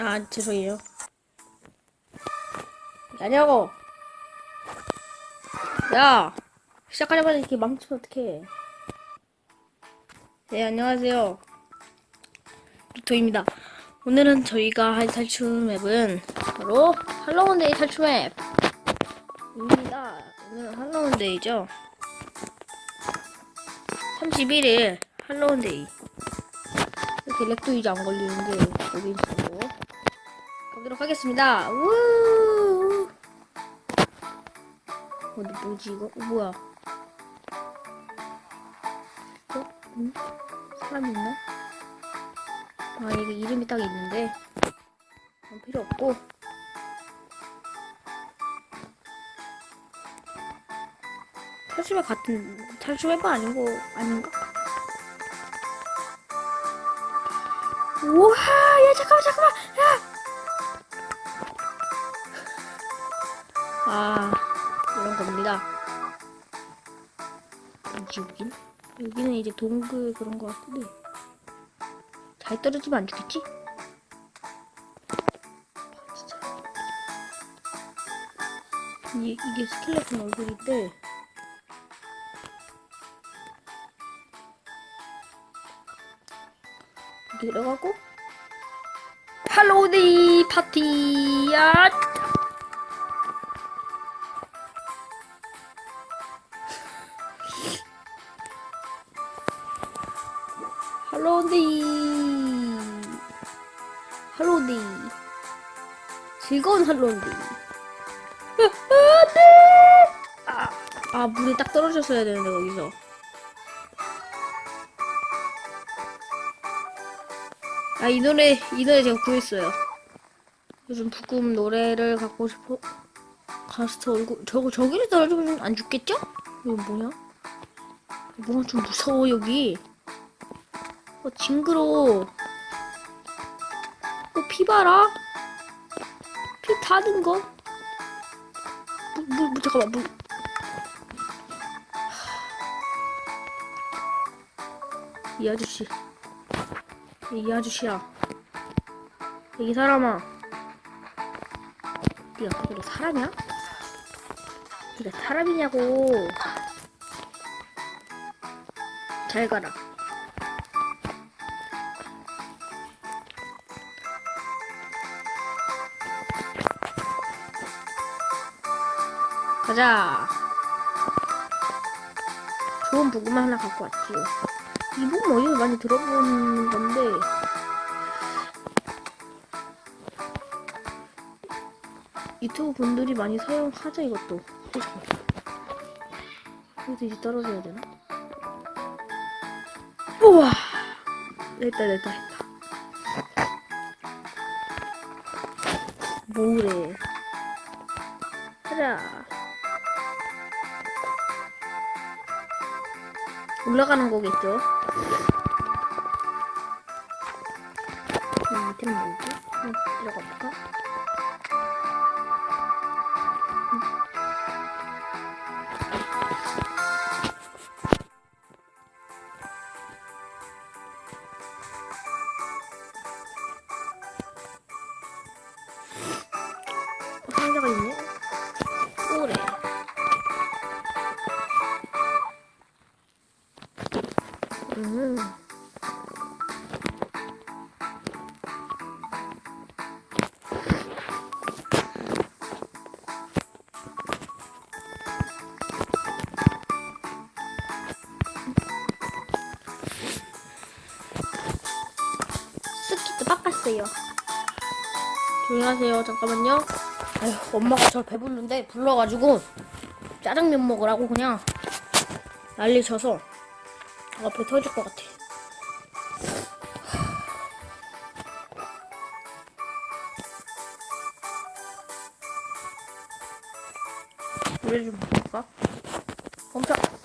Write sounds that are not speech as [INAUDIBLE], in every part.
아, 죄송해요. 야냐고! 야! 시작하자마자 이렇게 망치면 어떡해. 네, 안녕하세요. 빅토입니다. 오늘은 저희가 할 탈출 맵은 바로 할로운데이 탈출 맵입니다. 오늘은 할로운데이죠. 31일 할로운데이. 이렇게 렉도 이제 안 걸리는데 여기 있고 가도록 하겠습니다. 우. 어디 뭐지 이거? 어, 뭐야? 어? 응? 사람 있나? 아 이게 이름이 딱 있는데 그건 필요 없고 탈출맵 같은 탈출맵 아닌 거 아닌가? 우와, 야, 잠깐만, 잠깐만, 야! 아, 이런 겁니다. 뭐지, 여긴? 여기는 이제 동굴 그런 거 같은데. 잘 떨어지면 안 죽겠지? 아. 이, 이게 스켈레톤 얼굴인데. 여기 들어가고 할로우데이 파티야 할로우데이 할로우데이 즐거운 할로우데이 아, 안돼 아, 아 물이 딱 떨어졌어야 되는데 거기서 아, 이 노래, 이 노래 제가 구했어요. 요즘 부금 노래를 갖고 싶어. 가스트 얼굴, 저거, 저기를 떨어지면 안 죽겠죠? 이거 뭐냐? 뭔가 좀 무서워, 여기. 어, 징그러워. 어, 피 봐라. 피 타는 거. 물, 물, 물, 잠깐만, 물. 이 아저씨. 이 아저씨야. 이 사람아. 네가 그래 사람이야? 네가 사람이냐고. 잘 가라. 가자. 좋은 부구만 하나 갖고 왔지. 이 부분 어디서 많이 들어본 건데. 유튜브 분들이 많이 사용하죠 이것도? 여기서 이제 떨어져야 되나? 우와! 됐다 됐다 됐다. 뭐래? 가자 올라가는 거겠죠? 이 밑에는 뭐지? 응, 들어가 볼까? 음. 스키도 깎았어요. 조용히 하세요. 잠깐만요. 아휴, 엄마가 저 배부른데 불러가지고 짜장면 먹으라고 그냥 난리 쳐서 앞에 터질 것 같아. 노래 좀 볼까? 멈춰.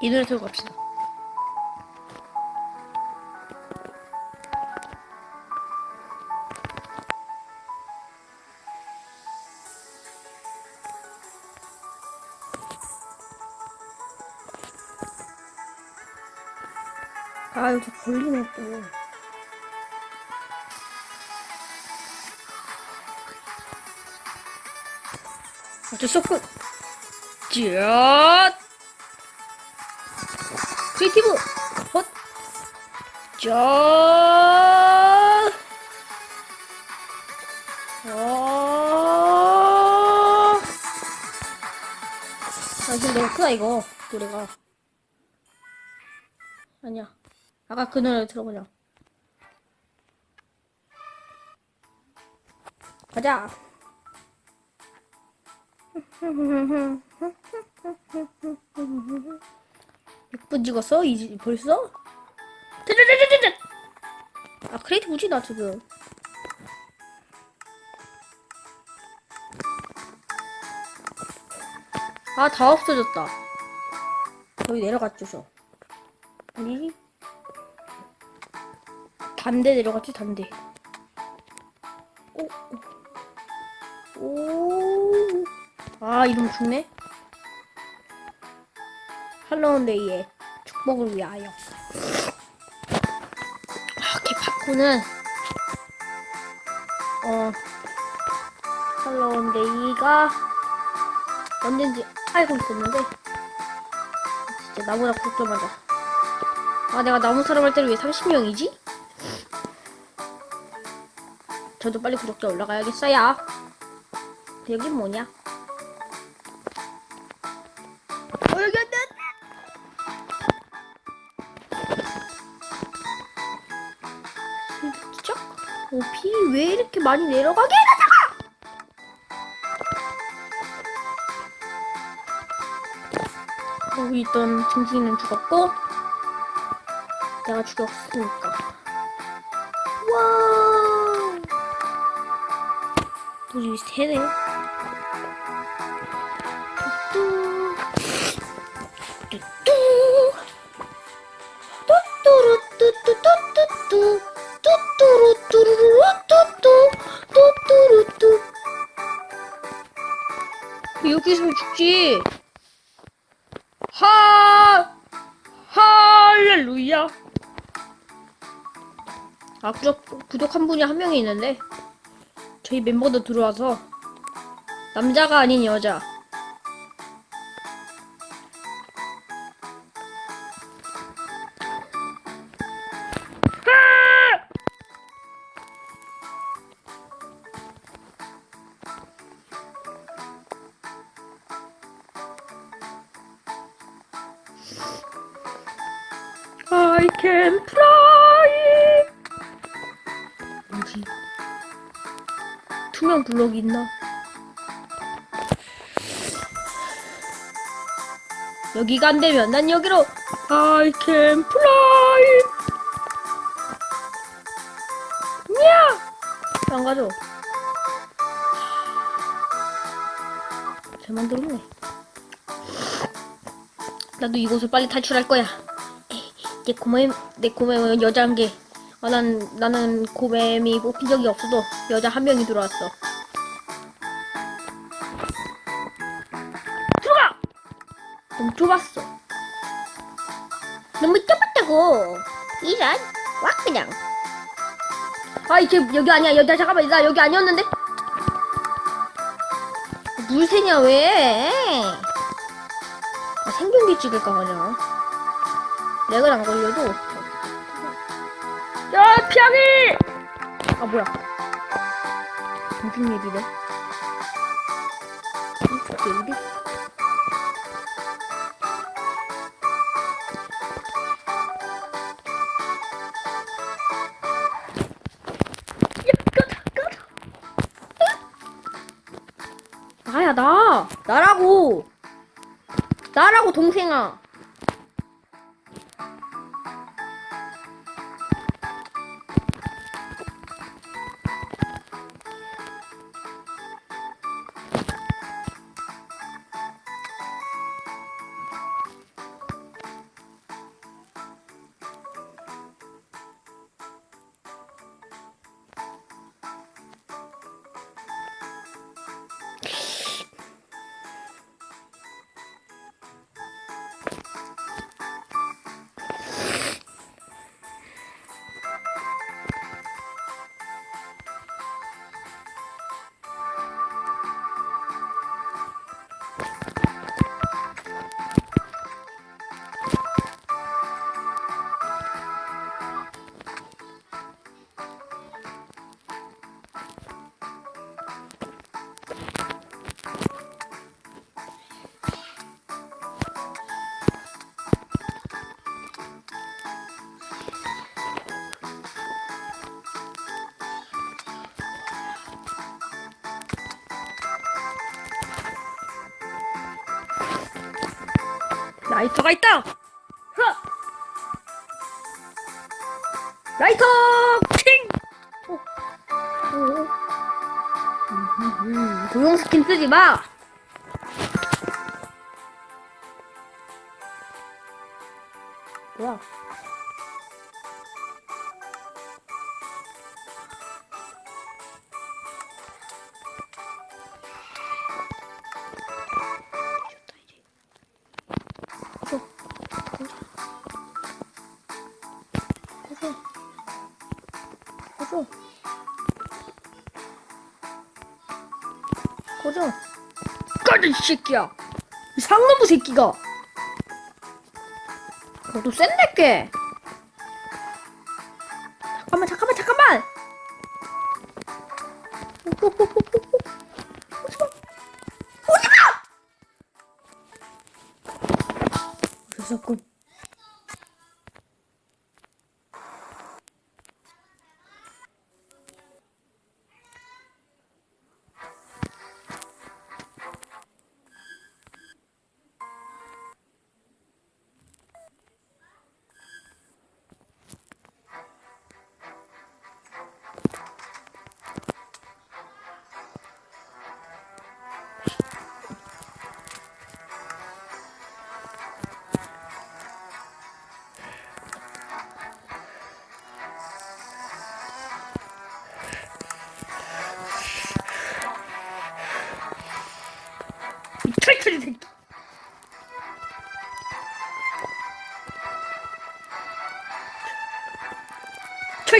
이 노래 들고 갑시다. 아, 이거 걸리네 또. 어쩔 수 없군. 쯧! 크리에이티브! 헛! 쯧! 어... 아, 지금 너무 크다, 이거. 노래가. 아니야. 아까 그 노래 들어보자. 가자. [LAUGHS] 몇분 찍었어? 이 벌써? 아 크리에이티브지 나 지금. 아 다 없어졌다. 여기 내려갔죠 저. 아니지? 단대 내려갔지 단대. 오. 오. 아 이름 죽네. 할로운데이의 축복을 위하여. 아, 개파코는 어 할로운데이가 언젠지 알고 있었는데 진짜 나보다 걱정하자. 아 내가 나무 사람 할 때를 왜 30명이지? 저도 빨리 구독자 올라가야겠어요. 여긴 뭐냐? 많이 내려가게 해놨다가! 여기 있던 징징이는 죽었고 내가 죽였으니까. 와 우리 세네 할렐루야. 아 구독 구독 한 분이 한 명이 있는데 저희 멤버도 들어와서 남자가 아닌 여자 투명 블럭 있나? 여기가 안 되면 난 여기로 I can fly. 냐! 안 가죠? 잘 만들었네. 나도 이곳을 빨리 탈출할 거야. 내 고맴 내 고맴은 여자인 게. 아, 난 나는 고맴이 뽑힌 적이 없어도 여자 한 명이 들어왔어. 들어가. 너무 좁았어. 너무 좁았다고. 이란 와 그냥. 아 이제 여기 아니야. 여기 잠깐만 나 여기 아니었는데. 물 새냐 왜? 아, 생존기 찍을까 그냥. 렉은 안 걸려도. 야, 피하기! 아, 뭐야. 무슨 끄다, 끄다. 나야, 나! 나라고! 나라고, 동생아! 라이터가 있다. 흐! 라이터 킹. 고용 스킨 쓰지 마. 뭐야? 이 새끼야. 이 상놈의 새끼가. 너도 센데, 꽤. 잠깐만, 잠깐만, 잠깐만. 오지마. 오지마! 오셨군.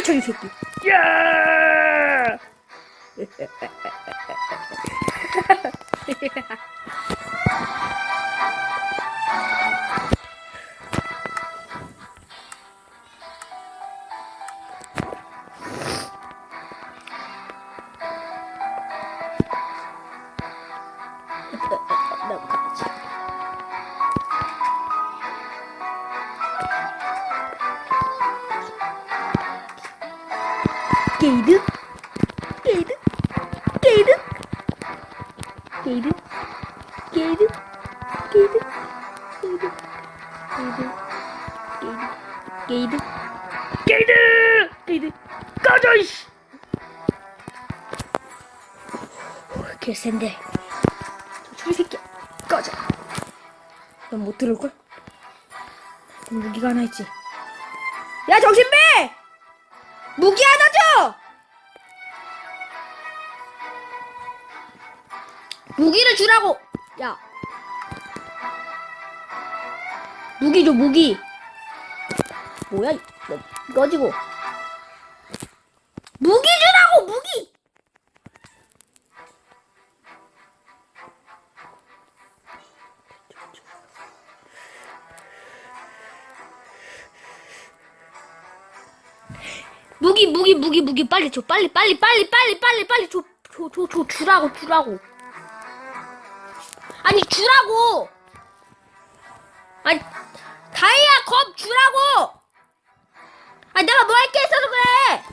철철이 새끼. 야! [LAUGHS] 꺼져 이씨! 개 센데. 저이 새끼야. 꺼져. 넌 못 들을걸? 무기가 하나 있지. 야, 정신배! 무기 하나 줘! 무기를 주라고! 야. 무기 줘, 무기. 뭐야, 이- 너, 꺼지고. 무기 주라고, 무기! 무기 무기 무기 무기 빨리 줘 빨리 빨리 빨리 빨리 빨리 빨리 줘 줘줘 주라고 주라고. 아니 주라고! 아니 다이아 겁 주라고! 아니 내가 뭐 할게 해서도 그래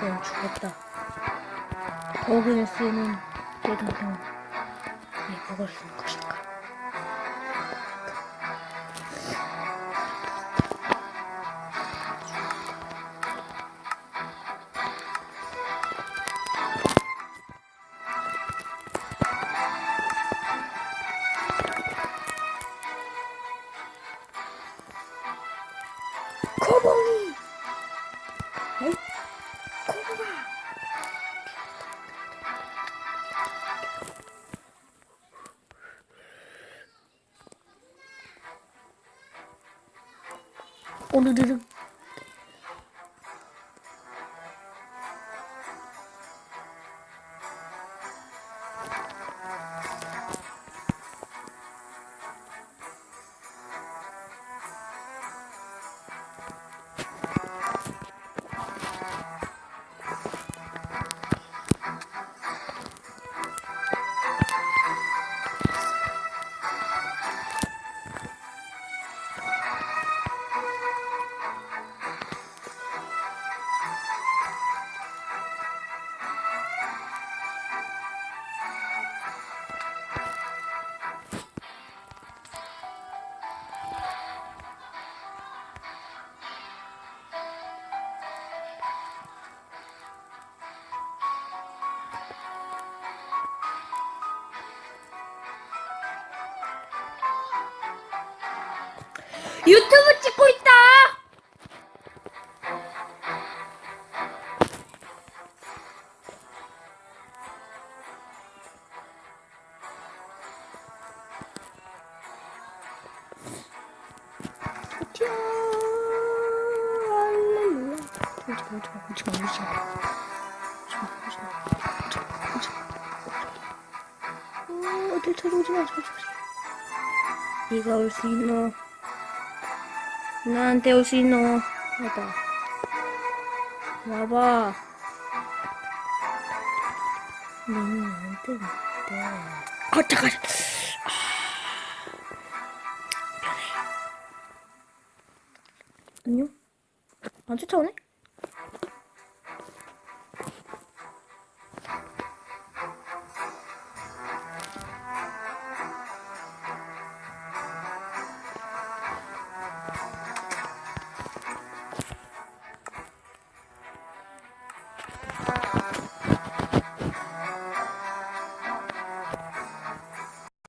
내가 죽었다 버그를 쓰는 대동성. 예, 네, 버그를 쓰는 거. 오르 유튜브 찍고 있다. 어딜 찾아오지 마, 찾아오지 마. 네가 올수 있노? 나한테 올수 있노? 와봐. 와봐. 너는 나한테 못돼. 아, 잠깐. 아, 안녕? 안 쫓아오네?